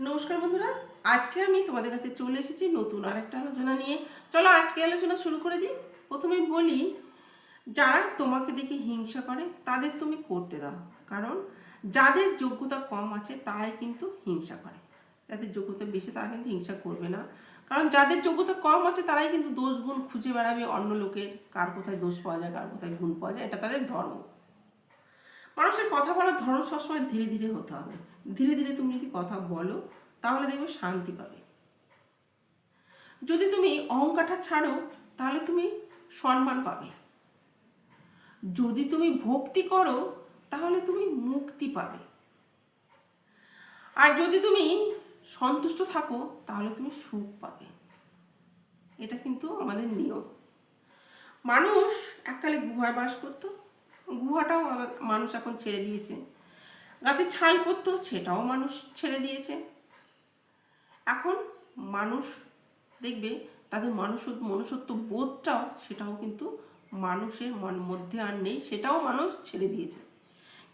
নমস্কার বন্ধুরা, আজকে আমি তোমাদের কাছে চলে এসেছি নতুন আরেকটা আলোচনা নিয়ে। চলো আজকে আলোচনা শুরু করে দিই। প্রথমে বলি, যারা তোমাকে দেখে হিংসা করে, তাদের তুমি করতে দাও। কারণ, যাদের যোগ্যতা কম আছে, তারাই কিন্তু হিংসা করে। যাদের যোগ্যতা বেশি, তারা কিন্তু হিংসা করবে না। কারণ, যাদের যোগ্যতা কম আছে, তারাই কিন্তু দোষ গুণ খুঁজে বেড়াবে অন্য লোকের, কার কোথায় দোষ পাওয়া যায়, কার কোথায় গুণ পাওয়া যায়, এটা তাদের ধর্ম। মানুষের কথা বলার ধরন সবসময় ধীরে ধীরে হতে হবে। ধীরে ধীরে তুমি যদি কথা বলো, তাহলে দেখবে শান্তি পাবে। যদি তুমি অহংকারটা ছাড়ো, তাহলে তুমি সম্মান পাবে। যদি তুমি ভক্তি করো, তাহলে তুমি মুক্তি পাবে। আর যদি তুমি সন্তুষ্ট থাকো, তাহলে তুমি সুখ পাবে। এটা কিন্তু আমাদের নিয়ম। মানুষ এককালে গুহায় বাস করতো গুহাটাও মানুষ এখন ছেড়ে দিয়েছে। গাছের ছাল পড়তো সেটাও মানুষ ছেড়ে দিয়েছে। এখন মানুষ দেখবে, তাদের মানুষ মনুষ্যত্ব বোধটাও সেটাও কিন্তু মানুষের মন- মধ্যে আর নেই, সেটাও মানুষ ছেড়ে দিয়েছে।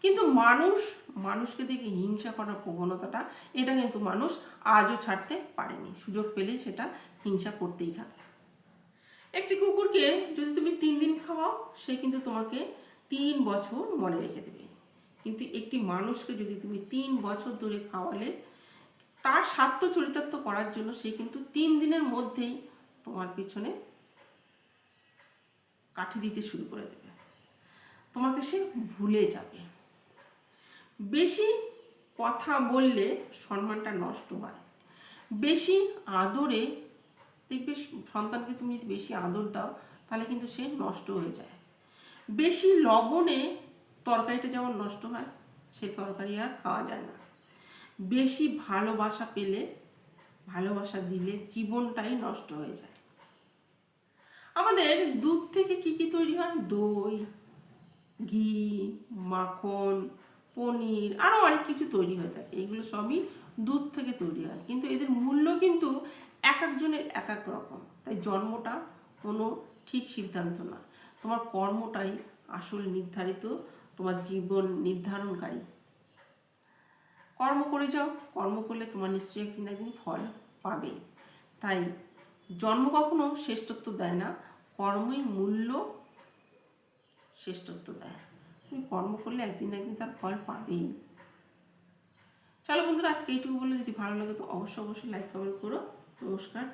কিন্তু মানুষ, মানুষকে দেখে হিংসা করার প্রবণতাটা, এটা কিন্তু মানুষ আজও ছাড়তে পারেনি। সুযোগ পেলেই সেটা হিংসা করতেই থাকে। একটি কুকুরকে যদি তুমি তিন দিন খাওয়াও, সে কিন্তু তোমাকে তিন বছর মনে রেখে দেবে। কিন্তু একটি মানুষকে যদি তুমি তিন বছর ধরে খাওয়ালে, তার স্বার্থ চরিতার্থ করার জন্য সে কিন্তু তিন দিনের মধ্যেই তোমার পিছনে কাঠি দিতে শুরু করে দেবে। তোমাকে সে ভুলে যাবে। বেশি কথা বললে সম্মানটা নষ্ট হয়। বেশি আদরে, দেখবে সন্তানকে তুমি যদি বেশি আদর দাও, তাহলে কিন্তু সে নষ্ট হয়ে যায়। বেশি লবণে তরকারিটা যেমন নষ্ট হয়, সেই তরকারি আর খাওয়া যায় না। বেশি ভালোবাসা পেলে, ভালোবাসা দিলে জীবনটাই নষ্ট হয়ে যায়। আমাদের দুধ থেকে কি কি তৈরি হয়? দই, ঘি, মাখন, পনির আরও অনেক কিছু তৈরি হয়ে থাকে। এগুলো সবই দুধ থেকে তৈরি হয়। কিন্তু এদের মূল্য কিন্তু এক একজনের এক এক রকম। তাই জন্মটা কোনো ঠিক সিদ্ধান্ত না তোমার কর্মটাই আসল নির্ধারিত, তোমার জীবন নির্ধারণকারী। কর্ম করে যাও কর্ম করলে তোমার নিশ্চয়ই একদিন একদিন ফল পাবে। তাই জন্ম কখনো শ্রেষ্ঠত্ব দেয় না, কর্মই মূল্য শ্রেষ্ঠত্ব দেয়। তুমি কর্ম করলে একদিন না একদিন তার ফল পাবেই। চলো বন্ধুরা, আজকে এইটুকু বললে যদি ভালো লাগে তো অবশ্যই অবশ্যই লাইক কমেন্ট করো। নমস্কার।